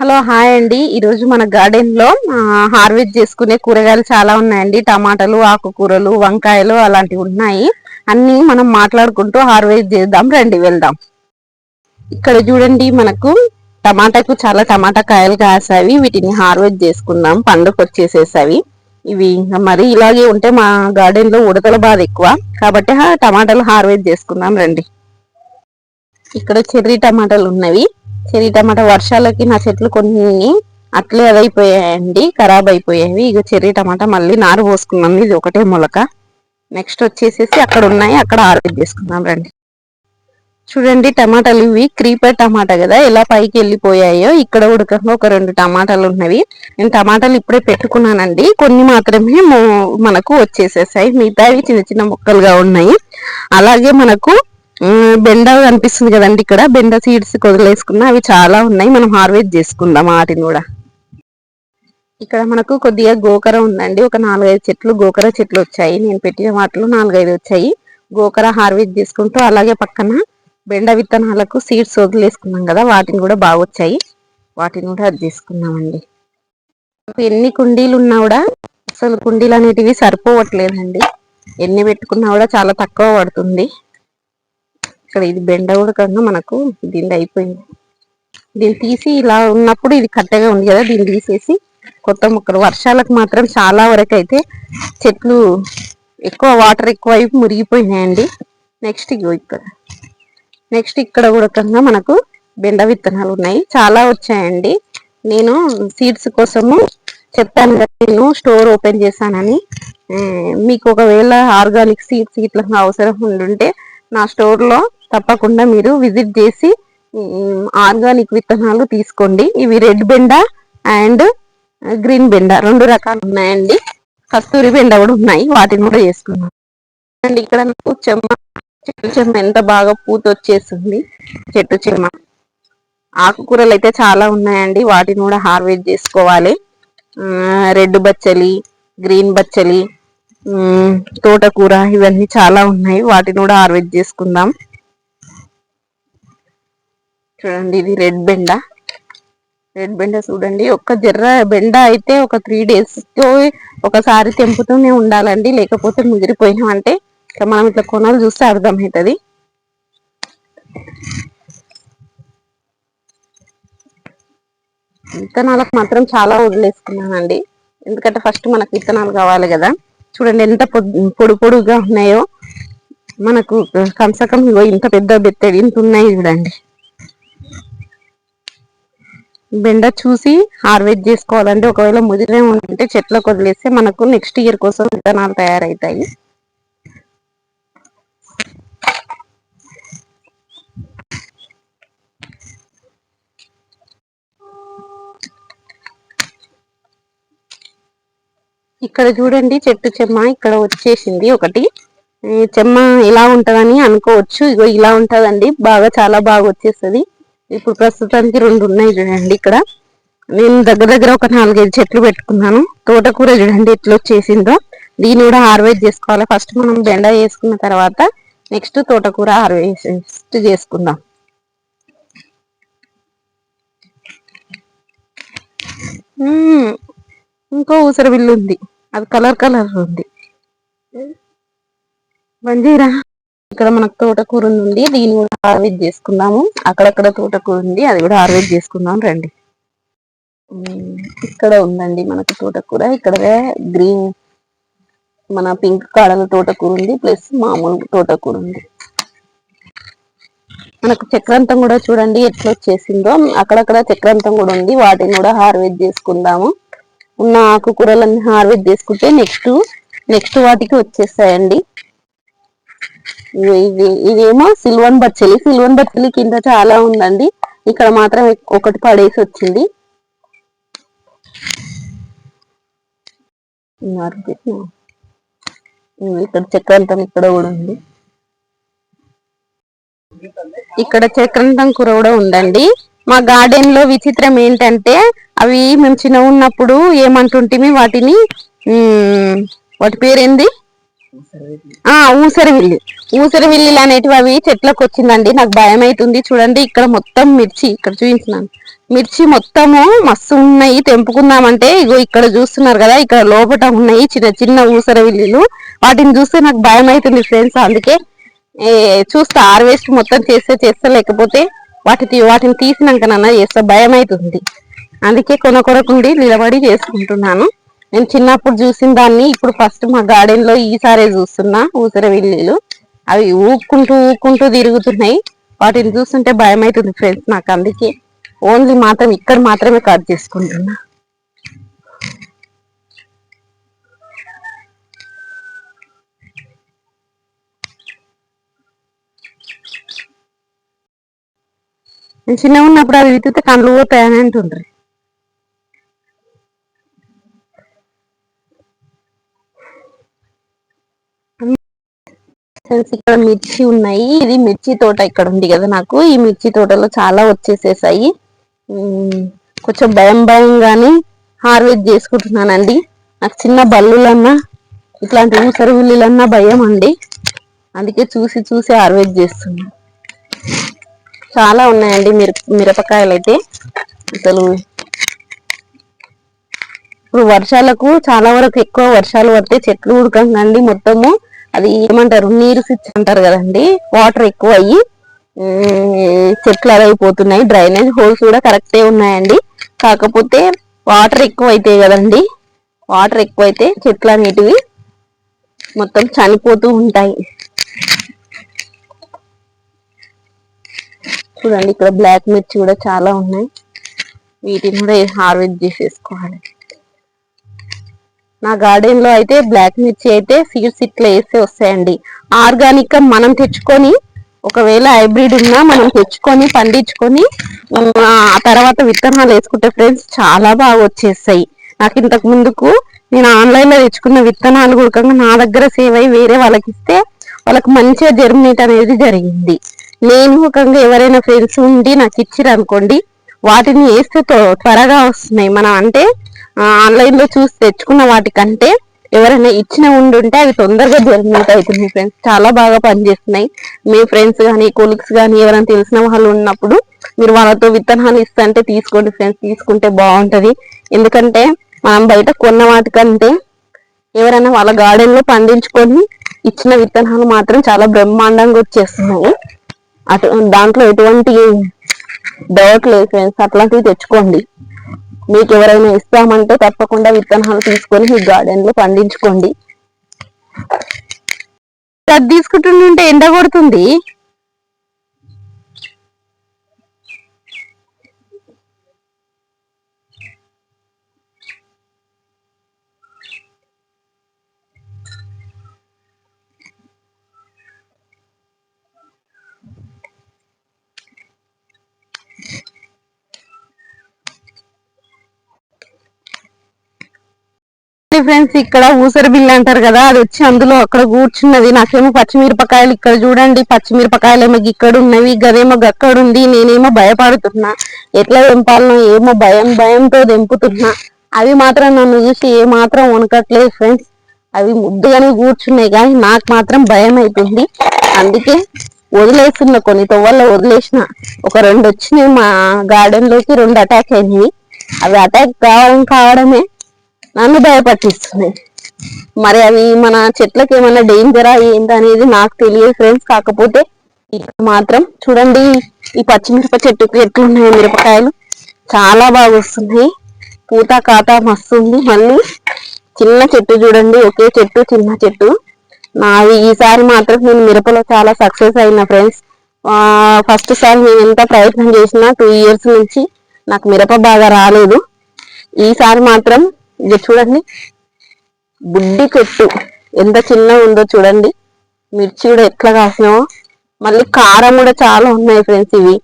Hello hi అండి. ఈరోజు మన గార్డెన్లో హార్వెస్ట్ చేసుకునే కూరగాయలు చాలా ఉన్నాయండి. టమాటాలు ఆకుకూరలు వంకాయలు అలాంటివి ఉన్నాయి. అన్నీ మనం మాట్లాడుకుంటూ హార్వెస్ట్ చేద్దాం రండి వెళ్దాం. ఇక్కడ చూడండి మనకు టమాటాకు చాలా టమాటా కాయలు కాసావి వీటిని హార్వెస్ట్ చేసుకుందాం. పండుగ వచ్చేసేసావి ఇవి ఇంకా మరి ఇలాగే ఉంటే మా గార్డెన్లో ఉడతల బాధ ఎక్కువ. కాబట్టి టమాటాలు హార్వెస్ట్ చేసుకుందాం రండి. ఇక్కడ చెర్రీ టమాటాలు ఉన్నవి. చెర్రీ టమాటా వర్షాలకి నా చెట్లు కొన్ని అట్లే అదైపోయాయండి ఖరాబ్ అయిపోయాయి ఇక చెర్రీ టమాటా మళ్ళీ నారు పోసుకున్నాం ఇది ఒకటే మొలక. నెక్స్ట్ వచ్చేసేసి అక్కడ ఉన్నాయి అక్కడ ఆర్డర్ చేసుకున్నాం రండి. చూడండి టమాటాలు ఇవి క్రీపర్ టమాటా కదా ఎలా పైకి వెళ్ళిపోయాయో. ఇక్కడ ఉడకంగా ఒక రెండు టమాటాలు ఉన్నవి. నేను టమాటాలు ఇప్పుడే పెట్టుకున్నానండి. కొన్ని మాత్రమే మనకు వచ్చేసేసాయి. మిగతావి చిన్న చిన్న మొక్కలుగా ఉన్నాయి. అలాగే మనకు బెండ కనిపిస్తుంది కదండి ఇక్కడ. బెండ సీడ్స్ కొదిలేసుకున్నా అవి చాలా ఉన్నాయి. మనం హార్వెస్ట్ చేసుకుందాం వాటిని కూడా. ఇక్కడ మనకు కొద్దిగా గోకర ఉందండి. ఒక నాలుగైదు చెట్లు గోకర చెట్లు వచ్చాయి. నేను పెట్టిన వాటిలో నాలుగైదు వచ్చాయి. గోకర హార్వెస్ట్ చేసుకుంటూ అలాగే పక్కన బెండ విత్తనాలకు సీడ్స్ వదిలేసుకున్నాం కదా. వాటిని కూడా బాగా వచ్చాయి. వాటిని కూడా అది చేసుకున్నామండి. ఎన్ని కుండీలు ఉన్నా కూడా అసలు కుండీలు అనేటివి సరిపోవట్లేదండి. ఎన్ని పెట్టుకున్నా కూడా చాలా తక్కువ పడుతుంది. ఇక్కడ ఇది బెండ కన్నా మనకు దీన్ని అయిపోయింది. దీన్ని తీసి ఇలా ఉన్నప్పుడు ఇది కట్టగా ఉంది కదా దీన్ని తీసేసి కొత్త మొక్కలు. వర్షాలకు మాత్రం చాలా వరకు అయితే చెట్లు ఎక్కువ వాటర్ ఎక్కువ అయిపోయి మురిగిపోయినాయండి. నెక్స్ట్ ఇగో ఇక్కడ. నెక్స్ట్ ఇక్కడ కూడా కన్నా మనకు బెండ విత్తనాలు ఉన్నాయి. చాలా వచ్చాయండి. నేను సీడ్స్ కోసము చెప్పాను కదా నేను స్టోర్ ఓపెన్ చేశానని. మీకు ఒకవేళ ఆర్గానిక్ సీడ్స్ ఇట్లా అవసరం ఉండుంటే నా స్టోర్లో తప్పకుండా మీరు విజిట్ చేసి ఆర్గానిక్ విత్తనాలు తీసుకోండి. ఇవి రెడ్ బెండ అండ్ గ్రీన్ బెండ రెండు రకాలు ఉన్నాయండి. కస్తూరి బెండ కూడా ఉన్నాయి. వాటిని కూడా చేసుకున్నాం. అండ్ ఇక్కడ నాకు చెమ్మ చెట్టు చెమ్మ ఎంత బాగా పూత వచ్చేస్తుంది చెట్టు చెమ్మ. ఆకుకూరలు అయితే చాలా ఉన్నాయండి. వాటిని కూడా హార్వెస్ట్ చేసుకోవాలి. రెడ్ బచ్చలి గ్రీన్ బచ్చలి తోటకూర ఇవన్నీ చాలా ఉన్నాయి. వాటిని కూడా హార్వెస్ట్ చేసుకుందాం. చూడండి ఇది రెడ్ బెండ రెడ్ బెండ చూడండి ఒక్క జర్ర బెండ అయితే ఒక త్రీ డేస్తో ఒకసారి తెంపుతూనే ఉండాలండి లేకపోతే ముదిరిపోయినామంటే మనం ఇట్లా కొనాలి చూస్తే అర్థమవుతుంది విత్తనాలకు మాత్రం చాలా వదిలేసుకున్నానండి. ఎందుకంటే ఫస్ట్ మనకు విత్తనాలు కావాలి కదా. చూడండి ఎంత పొడు పొడుగా ఉన్నాయో. మనకు కంసకం ఇంత పెద్ద బెత్తడి ఇంత ఉన్నాయి చూడండి. బెండ చూసి హార్వెస్ట్ చేసుకోవాలంటే ఒకవేళ ముదిరే ఉంటే చెట్లకు వదిలేస్తే మనకు నెక్స్ట్ ఇయర్ కోసం విత్తనాలు తయారవుతాయి ఇక్కడ చూడండి చెట్టు చెమ్మ ఇక్కడ వచ్చేసింది ఒకటి. చెమ్మ ఇలా ఉంటదని అనుకోవచ్చు. ఇగో ఇలా ఉంటదండి. బాగా చాలా బాగా వచ్చేస్తుంది. ఇప్పుడు ప్రస్తుతానికి రెండు ఉన్నాయి చూడండి ఇక్కడ. నేను దగ్గర దగ్గర ఒక నాలుగైదు చెట్లు పెట్టుకున్నాను. తోటకూర చూడండి ఎట్లా వచ్చేసిందో. దీన్ని కూడా హార్వెస్ట్ చేసుకోవాలి. ఫస్ట్ మనం బెండ వేసుకున్న తర్వాత నెక్స్ట్ తోటకూర హార్వెస్ట్ చేసుకుందాం. ఇంకో ఊసర బిల్లు ఉంది. అది కలర్ కలర్ ఉంది. బంజీరా ఇక్కడ మనకు తోటకూర ఉంది దీన్ని కూడా హార్వెస్ట్ చేసుకుందాము. అక్కడక్కడ తోటకూర ఉంది. అది కూడా హార్వెస్ట్ చేసుకుందాం రండి. ఇక్కడ ఉందండి మనకు తోటకూర. ఇక్కడ గ్రీన్ మన పింక్ కాడల తోటకూర ఉంది. ప్లస్ మామూలు తోటకూర ఉంది. మనకు చక్రాంతం కూడా చూడండి ఎట్లా వచ్చేసిందో. అక్కడక్కడ చక్రాంతం కూడా ఉంది. వాటిని కూడా హార్వెస్ట్ చేసుకుందాము. ఉన్న ఆకుకూరలన్నీ హార్వెస్ట్ చేసుకుంటే నెక్స్ట్ నెక్స్ట్ వాటికి వచ్చేస్తాయండి. ఇది ఇదేమో సిల్వన్ బచ్చలి. సిల్వన్ బచ్చలి కింద చాలా ఉందండి. ఇక్కడ మాత్రం ఒకటి పడేసి వచ్చింది. ఇక్కడ చక్రంతం ఇక్కడ కూడా ఉంది. ఇక్కడ చక్రంతం కూర కూడా ఉందండి. మా గార్డెన్లో విచిత్రం ఏంటంటే అవి మేము చిన్న ఉన్నప్పుడు ఏమంటుంటే వాటిని వాటి పేరేంది? ఆ ఊసరి విల్లులు అనేటివి అవి చెట్లకు వచ్చిందండి. నాకు భయం అవుతుంది చూడండి ఇక్కడ మొత్తం మిర్చి ఇక్కడ చూపించినాను. మిర్చి మొత్తము మస్తు ఉన్నాయి. తెంపుకుందామంటే ఇగో ఇక్కడ చూస్తున్నారు కదా ఇక్కడ లోపల ఉన్నాయి చిన్న చిన్న ఊసర విల్లులు. వాటిని చూస్తే నాకు భయం అవుతుంది ఫ్రెండ్స్. అందుకే చూస్తా హార్వెస్ట్ మొత్తం చేస్తే చేస్తా లేకపోతే వాటి వాటిని తీసినాకనన్నా చేస్తా భయం అవుతుంది. అందుకే కొనకొరకుండి నిలబడి చేసుకుంటున్నాను. నేను చిన్నప్పుడు చూసిన దాన్ని ఇప్పుడు ఫస్ట్ మా గార్డెన్లో ఈసారే చూస్తున్నా ఊసర విల్లులు. అవి ఊక్కుంటూ ఊక్కుంటూ తిరుగుతున్నాయి. వాటిని చూస్తుంటే భయం అవుతుంది ఫ్రెండ్స్ నాకు అందుకే. ఓన్లీ మాత్రం ఇక్కడ మాత్రమే కట్ చేసుకుంటున్నా. నేను చిన్నగా ఉన్నప్పుడు అవి విత్తితే కళ్ళు పోతాయని అంటుండ్రి. ఇక్కడ మిర్చి ఉన్నాయి. ఇది మిర్చి తోట ఇక్కడ ఉంది కదా నాకు. ఈ మిర్చి తోటలో చాలా వచ్చేసేసాయి. కొంచెం భయం భయంగానే హార్వెస్ట్ చేసుకుంటున్నానండి. నాకు చిన్న బల్లులన్నా ఇట్లాంటి ఊసర విల్లులన్నా భయం అండి. అందుకే చూసి చూసి హార్వెస్ట్ చేస్తున్నా. చాలా ఉన్నాయండి మిర మిరపకాయలు అయితే. అసలు ఇప్పుడు వర్షాలకు చాలా వరకు ఎక్కువ వర్షాలు పడితే చెట్లు ఉడకండి మొత్తము. అది ఏమంటారు? నీరు స్విచ్ అంటారు కదండి. వాటర్ ఎక్కువ అయ్యి చెట్లు అదైపోతున్నాయి డ్రైనేజ్ హోల్స్ కూడా కరెక్టే ఉన్నాయండి. కాకపోతే వాటర్ ఎక్కువ అవుతాయి కదండి వాటర్ ఎక్కువైతే చెట్లు అనేటివి మొత్తం చనిపోతూ ఉంటాయి. చూడండి ఇక్కడ బ్లాక్ మిర్చి కూడా చాలా ఉన్నాయి. వీటిని కూడా హార్వెస్ట్ చేసేసుకోవాలి. నా గార్డెన్లో అయితే బ్లాక్ మిర్చి అయితే సీడ్స్ ఇట్లా వేస్తే వస్తాయండి. ఆర్గానిక్గా మనం తెచ్చుకొని ఒకవేళ హైబ్రిడ్ ఉన్నా మనం తెచ్చుకొని పండించుకొని ఆ తర్వాత విత్తనాలు వేసుకుంటే ఫ్రెండ్స్ చాలా బాగా వచ్చేస్తాయి. నాకు ఇంతకు ముందుకు నేను ఆన్లైన్లో తెచ్చుకున్న విత్తనాలు కూడా నా దగ్గర సేవ్ అయ్యి వేరే వాళ్ళకి ఇస్తే వాళ్ళకి మంచిగా జర్మినేట్ అనేది జరిగింది. నేను ఒక ఎవరైనా ఫ్రెండ్స్ ఉండి నాకు ఇచ్చిరనుకోండి వాటిని వేస్తే త్వరగా వస్తున్నాయి. మనం అంటే ఆన్లైన్లో చూసి తెచ్చుకున్న వాటికంటే ఎవరైనా ఇచ్చిన ఉండుంటే అవి తొందరగా జర్మినేట్ అవుతుంది ఫ్రెండ్స్ చాలా బాగా పనిచేస్తున్నాయి. మీ ఫ్రెండ్స్ కానీ కొలీగ్స్ కానీ ఎవరైనా తెలిసిన వాళ్ళు ఉన్నప్పుడు మీరు వాళ్ళతో విత్తనాలు ఇస్తంటే తీసుకోండి ఫ్రెండ్స్ తీసుకుంటే బాగుంటుంది. ఎందుకంటే మనం బయట కొన్న వాటికంటే ఎవరైనా వాళ్ళ గార్డెన్లో పండించుకొని ఇచ్చిన విత్తనాలు మాత్రం చాలా బ్రహ్మాండంగా వచ్చేస్తున్నాయి. అటు దాంట్లో ఎటువంటి డౌట్ లేదు ఫ్రెండ్స్ అట్లాంటివి తెచ్చుకోండి. మీకు ఎవరైనా ఇస్తామంటే తప్పకుండా విత్తనాలు తీసుకొని మీ గార్డెన్లో పండించుకోండి. అది తీసుకుంటుంటే ఎండ కొడుతుంది. ఫ్రెండ్స్ ఇక్కడ ఊసరి బిల్లు అంటారు కదా అది వచ్చి అందులో అక్కడ కూర్చున్నది. నాకేమో పచ్చిమిరపకాయలు ఇక్కడ చూడండి పచ్చిమిరపకాయలు ఏమో ఇక్కడ ఉన్నవి గదేమో గక్కడ ఉంది నేనేమో భయపడుతున్నా. ఎట్లా తెంపాలనో ఏమో భయం భయంతో తెంపుతున్నా. అవి మాత్రం నన్ను చూసి ఏ మాత్రం వనకట్లేదు ఫ్రెండ్స్ అవి ముద్దుగానే కూర్చున్నాయి కానీ నాకు మాత్రం భయం అయిపోయింది. అందుకే వదిలేస్తున్న కొన్ని తొవ్వల్లో వదిలేసిన. ఒక రెండు వచ్చినాయి మా గార్డెన్లోకి రెండు అటాక్ అయినాయి. అవి అటాక్ కావడం కావడమే. నన్ను భయపట్టిస్తున్నాయి మరి అవి మన చెట్లకి ఏమైనా డేంజరా ఏంటి అనేది నాకు తెలియదు ఫ్రెండ్స్ కాకపోతే ఇక్కడ మాత్రం చూడండి ఈ పచ్చిమిరప చెట్టుకు ఎట్లున్నాయి మిరపకాయలు. చాలా బాగా వస్తున్నాయి పూత కాత మస్తుంది మళ్ళీ చిన్న చెట్టు చూడండి ఒకే చెట్టు చిన్న చెట్టు. నాది ఈసారి మాత్రం నేను మిరపలో చాలా సక్సెస్ అయిన ఫ్రెండ్స్ ఫస్ట్ సారి నేను ఎంత ప్రయత్నం చేసినా టూ ఇయర్స్ నుంచి నాకు మిరప బాగా రాలేదు. ఈసారి మాత్రం ఇది చూడండి. బుడ్డి చెట్టు ఎంత చిన్నగా ఉందో చూడండి. మిర్చి కూడా ఎట్లా కాసినామో. మళ్ళీ కారం కూడా చాలా ఉన్నాయి ఫ్రెండ్స్ ఇవి.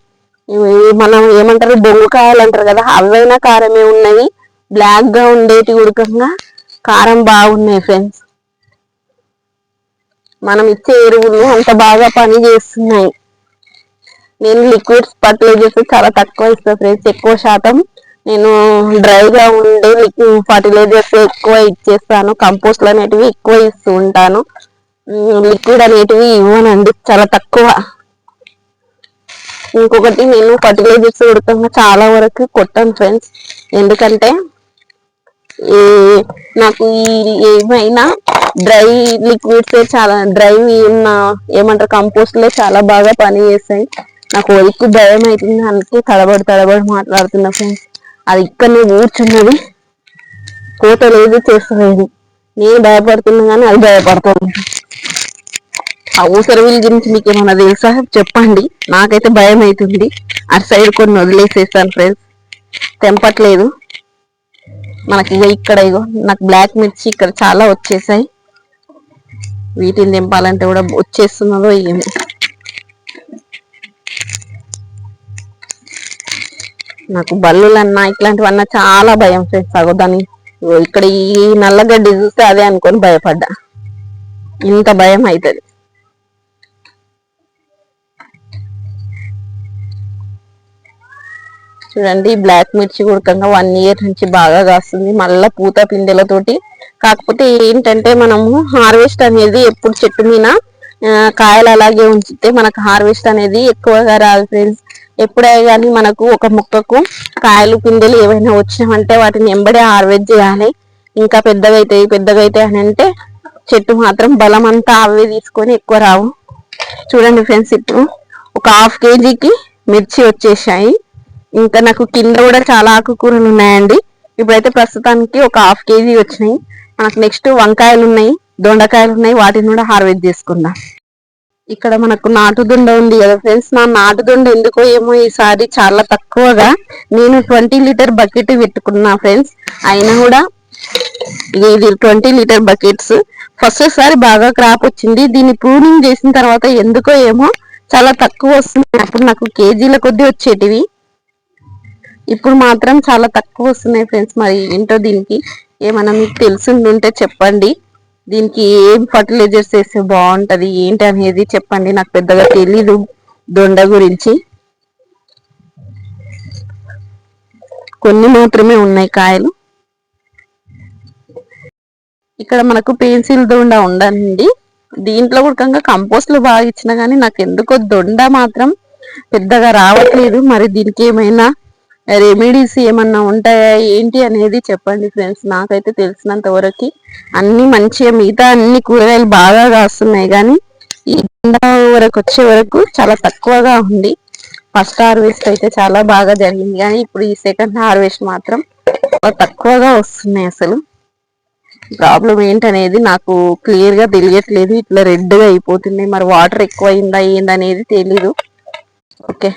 మనం ఏమంటారు? బొంగుకాయలు అంటారు కదా అవైనా కారమే ఉన్నాయి. బ్లాక్గా ఉండేటి ఉడకంగా కారం బాగున్నాయి ఫ్రెండ్స్. మనం ఇచ్చే ఎరువులు అంత బాగా పని చేస్తున్నాయి. నేను లిక్విడ్స్ పర్టిలైజర్స్ చాలా తక్కువ ఇస్తాను ఫ్రెండ్స్ ఎక్కువ శాతం. నేను డ్రైగా ఉండి ఫర్టిలైజర్స్ ఎక్కువ ఇచ్చేస్తాను కంపోస్ట్లు అనేటివి ఎక్కువ ఇస్తూ ఉంటాను. లిక్విడ్ అనేటివి ఇవ్వనండి చాలా తక్కువ. ఇంకొకటి నేను ఫర్టిలైజర్స్ ఉడకంగా చాలా వరకు కొట్టాను ఫ్రెండ్స్. ఎందుకంటే నాకు ఈ ఏమైనా డ్రై లిక్విడ్స్ చాలా డ్రై ఉన్న ఏమంటారు కంపోస్ట్లే చాలా బాగా పని చేస్తాయి నాకు ఎక్కువ భయం అవుతుంది అందుకే తడబడి తడబడి మాట్లాడుతున్నా ఫ్రెండ్స్. అది ఇక్కడనే కూర్చున్నది కోత లేదు చేస్తలేదు నేను భయపడుతున్నా కానీ అది భయపడుతుంది. ఆ ఊసర వీళ్ళ గురించి మీకు ఏమైనా తెలుసా? చెప్పండి. నాకైతే భయం అవుతుంది అటు సైడ్ కొన్ని వదిలేసేస్తాను ఫ్రెండ్స్. తెంపట్లేదు. మనకి ఇగో ఇక్కడ ఇగో నాకు బ్లాక్ మిర్చి ఇక్కడ చాలా వచ్చేసాయి. వీటిని తెంపాలంటే కూడా వచ్చేస్తున్నదో ఏమి. నాకు బల్లులన్నా ఇట్లాంటివన్నా చాలా భయం ఫ్రెండ్స్. అగో ఇక్కడ ఈ నల్లగడ్డి చూస్తే అదే అనుకొని భయపడ్డా. ఇంత భయం అవుతుంది చూడండి బ్లాక్ మిర్చి ఉడకంగా వన్ ఇయర్ నుంచి బాగా కాస్తుంది. మళ్ళా పూత పిందెలతోటి. కాకపోతే ఏంటంటే మనము హార్వెస్ట్ అనేది ఎప్పుడు చెట్టు మీద కాయలు అలాగే ఉంచితే మనకు హార్వెస్ట్ అనేది ఎక్కువగా రాదు ఫ్రెండ్స్. ఎప్పుడే కానీ మనకు ఒక మొక్కకు కాయలు పిందెలు ఏవైనా వచ్చినామంటే వాటిని ఎంబడే హార్వెస్ట్ చేయాలి. ఇంకా పెద్దగా అవుతాయి పెద్దగా అవుతాయి అని అంటే చెట్టు మాత్రం బలం అంతా అవే తీసుకొని ఎక్కువ రావు. చూడండి ఫ్రెండ్స్ ఇప్పుడు ఒక హాఫ్ కేజీకి మిర్చి వచ్చేసాయి. ఇంకా నాకు కింద కూడా చాలా ఆకుకూరలు ఉన్నాయండి. ఇప్పుడైతే ప్రస్తుతానికి ఒక హాఫ్ కేజీ వచ్చినాయి. మనకు నెక్స్ట్ వంకాయలు ఉన్నాయి దొండకాయలు ఉన్నాయి వాటిని కూడా హార్వెస్ట్ చేసుకుందాం. ఇక్కడ మనకు నాటుదుండ ఉంది కదా ఫ్రెండ్స్. నా నాటుదుండ ఎందుకో ఏమో ఈసారి చాలా తక్కువగా. నేను ట్వంటీ లీటర్ బకెట్ పెట్టుకున్నా ఫ్రెండ్స్. అయినా కూడా ఇది ట్వంటీ లీటర్ బకెట్స్. ఫస్ట్ సారి బాగా క్రాప్ వచ్చింది. దీన్ని ప్రూనింగ్ చేసిన తర్వాత ఎందుకో ఏమో చాలా తక్కువ వస్తుంది అప్పుడు నాకు కేజీల కొద్దీ వచ్చేటివి. ఇప్పుడు మాత్రం చాలా తక్కువ వస్తున్నాయి ఫ్రెండ్స్. మరి ఏంటో దీనికి ఏమైనా మీకు తెలిసిందంటే చెప్పండి. దీనికి ఏం ఫర్టిలైజర్స్ వేస్తే బాగుంటది? ఏంటి అనేది చెప్పండి. నాకు పెద్దగా తెలీదు దొండ గురించి. కొన్ని మాత్రమే ఉన్నాయి కాయలు. ఇక్కడ మనకు పెన్సిల్ దొండ ఉండండి దీంట్లో కూడా కంపోస్ట్లు బాగా ఇచ్చిన కానీ నాకు ఎందుకో దొండ మాత్రం పెద్దగా రావట్లేదు. మరి దీనికి ఏమైనా రెమెడీస్ ఏమన్నా ఉంటాయా? ఏంటి అనేది చెప్పండి ఫ్రెండ్స్ నాకైతే తెలిసినంత వరకు అన్ని మంచిగా మిగతా అన్ని కూరగాయలు బాగా కాస్తున్నాయి. కానీ ఈ వరకు వచ్చే వరకు చాలా తక్కువగా ఉంది. ఫస్ట్ హార్వెస్ట్ అయితే చాలా బాగా జరిగింది. కానీ ఇప్పుడు ఈ సెకండ్ హార్వెస్ట్ మాత్రం తక్కువగా వస్తున్నాయి అసలు. ప్రాబ్లం ఏంటనేది నాకు క్లియర్గా తెలియట్లేదు. ఇట్లా రెడ్గా అయిపోతుంది మరి వాటర్ ఎక్కువ అయిందా ఏందనేది తెలీదు. ఓకే.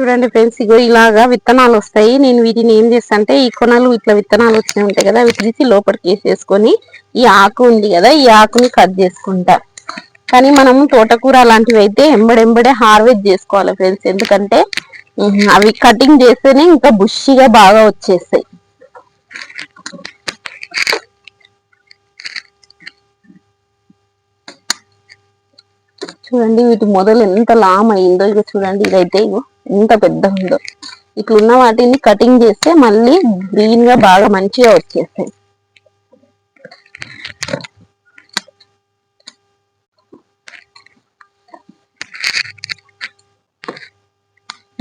చూడండి ఫ్రెండ్స్ ఇగో ఇలాగా విత్తనాలు వస్తాయి. నేను వీటిని ఏం చేస్తా అంటే ఈ కొనలు ఇట్లా విత్తనాలు వచ్చినాయి ఉంటాయి కదా అవి తీసి లోపలికి వేసేసుకొని ఈ ఆకు ఉంది కదా ఈ ఆకుని కట్ చేసుకుంటా. కానీ మనం తోటకూర అలాంటివి అయితే ఎంబడెంబడే హార్వెస్ట్ చేసుకోవాలి ఫ్రెండ్స్. ఎందుకంటే అవి కటింగ్ చేస్తేనే ఇంకా బుషిగా బాగా వచ్చేస్తాయి. చూడండి వీటి మొదలు ఎంత లామ్ అయిందో ఇక చూడండి ఇదైతే ఇగో ఎంత పెద్ద ఉందో. ఇట్లున్న వాటిని కటింగ్ చేస్తే మళ్ళీ గ్రీన్గా బాగా మంచిగా వచ్చేస్తాయి.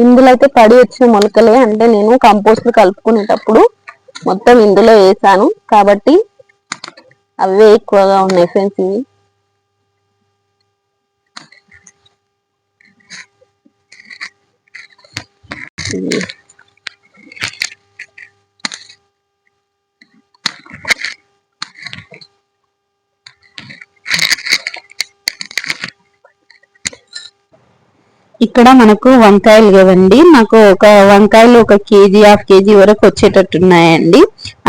ఇందులో అయితే పడి వచ్చిన మొలకలే. అంటే నేను కంపోస్ట్ కలుపుకునేటప్పుడు మొత్తం ఇందులో వేసాను. కాబట్టి అవే ఎక్కువగా ఉన్నాయి ఫ్రెండ్స్ ఇవి. ఇక్కడ మనకు వంకాయలు కదండి నాకు ఒక వంకాయలు ఒక కేజీ హాఫ్ కేజీ వరకు వచ్చేటట్టున్నాయండి.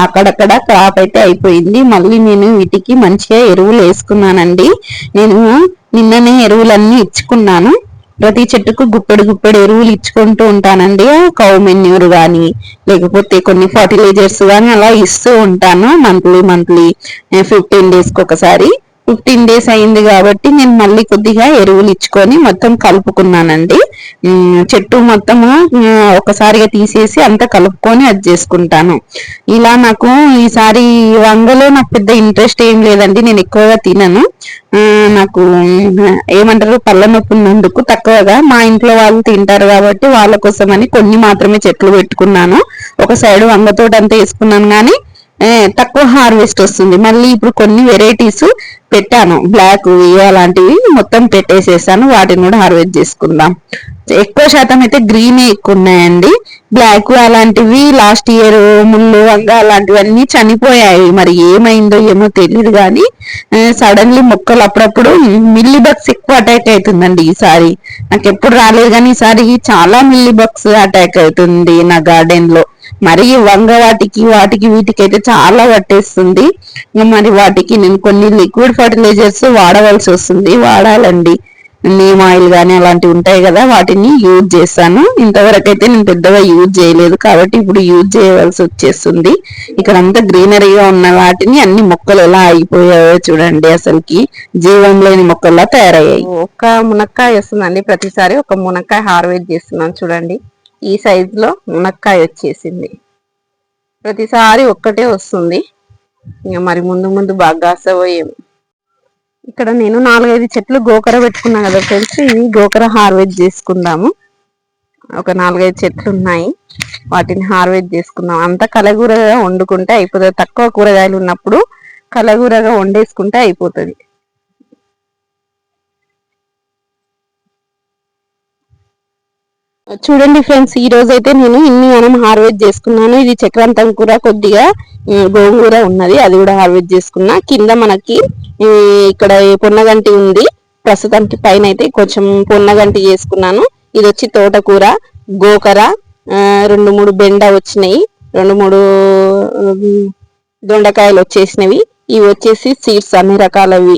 అక్కడక్కడ క్రాప్ అయితే అయిపోయింది. మళ్ళీ నేను వీటికి మంచిగా ఎరువులు వేసుకున్నానండి. నేను నిన్ననే ఎరువులన్నీ ఇచ్చుకున్నాను. ప్రతి చెట్టుకు గుప్పెడు గుప్పెడు ఎరువులు ఇచ్చుకుంటూ ఉంటానండి. కౌ మెన్యూర్ కానీ లేకపోతే కొన్ని ఫర్టిలైజర్స్ కానీ అలా ఇస్తూ ఉంటాను మంత్లీ మంత్లీ ఫిఫ్టీన్ డేస్కి ఒకసారి. ఫిఫ్టీన్ డేస్ అయింది కాబట్టి నేను మళ్ళీ కొద్దిగా ఎరువులు ఇచ్చుకొని మొత్తం కలుపుకున్నానండి. చెట్టు మొత్తము ఒకసారిగా తీసేసి అంతా కలుపుకొని అది చేసుకుంటాను. ఇలా నాకు ఈసారి వంగలో నాకు పెద్ద ఇంట్రెస్ట్ ఏం లేదండి నేను ఎక్కువగా తినను. నాకు ఏమంటారు పళ్ళ నొప్పి ఉన్నందుకు తక్కువగా మా ఇంట్లో వాళ్ళు తింటారు కాబట్టి వాళ్ళ కోసమని కొన్ని మాత్రమే చెట్లు పెట్టుకున్నాను. ఒక సైడ్ వంగ తోట అంతా వేసుకున్నాను కానీ తక్కువ హార్వెస్ట్ వస్తుంది. మళ్ళీ ఇప్పుడు కొన్ని వెరైటీస్ పెట్టాను. బ్లాక్ అలాంటివి మొత్తం పెట్టేసేసాను. వాటిని కూడా హార్వెస్ట్ చేసుకుందాం. ఎక్కువ శాతం అయితే గ్రీన్ ఎక్కువ ఉన్నాయండి బ్లాక్ అలాంటివి లాస్ట్ ఇయర్ ముళ్ళు వంగ అలాంటివన్నీ చనిపోయాయి. మరి ఏమైందో ఏమో తెలియదు కానీ సడన్లీ మొక్కలు అప్పుడప్పుడు మిల్లీ బగ్స్ ఎక్కువ అటాక్ అవుతుందండి ఈసారి. నాకు ఎప్పుడు రాలేదు కానీ ఈసారి చాలా మిల్లీ బగ్స్ అటాక్ అవుతుంది నా గార్డెన్లో మరి వంగ వాటికి వాటికి వీటికి అయితే చాలా పట్టేస్తుంది. మరి వాటికి నేను కొన్ని లిక్విడ్ ఫర్టిలైజర్స్ వాడవలసి వస్తుంది వాడాలండి. నీమ్ ఆయిల్ కానీ అలాంటివి ఉంటాయి కదా వాటిని యూజ్ చేశాను ఇంతవరకు అయితే నేను పెద్దగా యూజ్ చేయలేదు కాబట్టి ఇప్పుడు యూజ్ చేయవలసి వచ్చేస్తుంది. ఇక్కడ అంతా గ్రీనరీగా ఉన్న వాటిని అన్ని మొక్కలు ఎలా అయిపోయాయో చూడండి అసలుకి. జీవం లేని మొక్కల్లా తయారయ్యాయి. ఒక మునక్కాయ వస్తుందండి ప్రతిసారి ఒక మునక్కాయ హార్వెస్ట్ చేస్తున్నాను చూడండి. ఈ సైజ్లో మునక్కాయ వచ్చేసింది. ప్రతిసారి ఒక్కటే వస్తుంది. ఇంకా మరి ముందు ముందు బాగా కాస్తావో ఇక్కడ నేను నాలుగైదు చెట్లు గోకర పెట్టుకున్నా కదా ఫ్రెండ్స్. ఇవి గోకర హార్వెస్ట్ చేసుకుందాము. ఒక నాలుగైదు చెట్లు ఉన్నాయి. వాటిని హార్వెస్ట్ చేసుకుందాం. అంతా కలగూరగా వండుకుంటే అయిపోతుంది. తక్కువ కూరగాయలు ఉన్నప్పుడు కలగూరగా వండేసుకుంటే అయిపోతుంది. చూడండి ఫ్రెండ్స్ ఈ రోజు అయితే నేను ఇన్ని మనం హార్వెస్ట్ చేసుకున్నాను. ఇది చక్రాంతం కూర కొద్దిగా గోంగూర ఉన్నది అది కూడా హార్వెస్ట్ చేసుకున్నా. కింద మనకి ఇక్కడ పొన్నగంటి ఉంది. ప్రస్తుతానికి పైన అయితే కొంచెం పొన్నగంటి చేసుకున్నాను. ఇది వచ్చి తోటకూర గోకర ఆ, రెండు మూడు బెండ వచ్చినాయి. రెండు మూడు దొండకాయలు వచ్చేసినవి. ఇవి వచ్చేసి సీడ్స్ అన్ని రకాలవి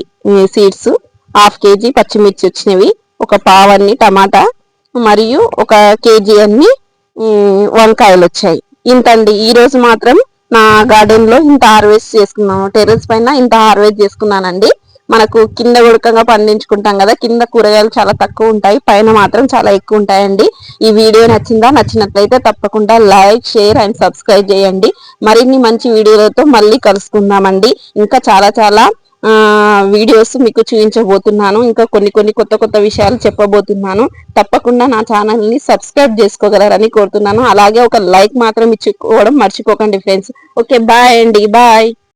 సీడ్స్. హాఫ్ కేజీ పచ్చిమిర్చి వచ్చినవి. ఒక పావన్ని టమాటా మరియు ఒక కేజీ అన్ని వంకాయలు వచ్చాయి ఇంతండి అండి ఈరోజు మాత్రం నా గార్డెన్లో ఇంత హార్వెస్ట్ చేసుకున్నాను టెర్రస్ పైన ఇంత హార్వెస్ట్ చేసుకున్నానండి. మనకు కింద ఉడకంగా పండించుకుంటాం కదా కింద కూరగాయలు చాలా తక్కువ ఉంటాయి పైన మాత్రం చాలా ఎక్కువ ఉంటాయండి. ఈ వీడియో నచ్చిందా నచ్చినట్లయితే తప్పకుండా లైక్ షేర్ అండ్ సబ్స్క్రైబ్ చేయండి. మరిన్ని మంచి వీడియోలతో మళ్ళీ కలుసుకుందామండి. ఇంకా చాలా చాలా వీడియోస్ మీకు చూపించబోతున్నాను. ఇంకా కొన్ని కొన్ని కొత్త కొత్త విషయాలు చెప్పబోతున్నాను. తప్పకుండా నా ఛానల్ని సబ్స్క్రైబ్ చేసుకోగలరని కోరుతున్నాను. అలాగే ఒక లైక్ మాత్రం ఇచ్చుకోవడం మర్చిపోకండి ఫ్రెండ్స్. ఓకే బాయ్ అండి. బాయ్.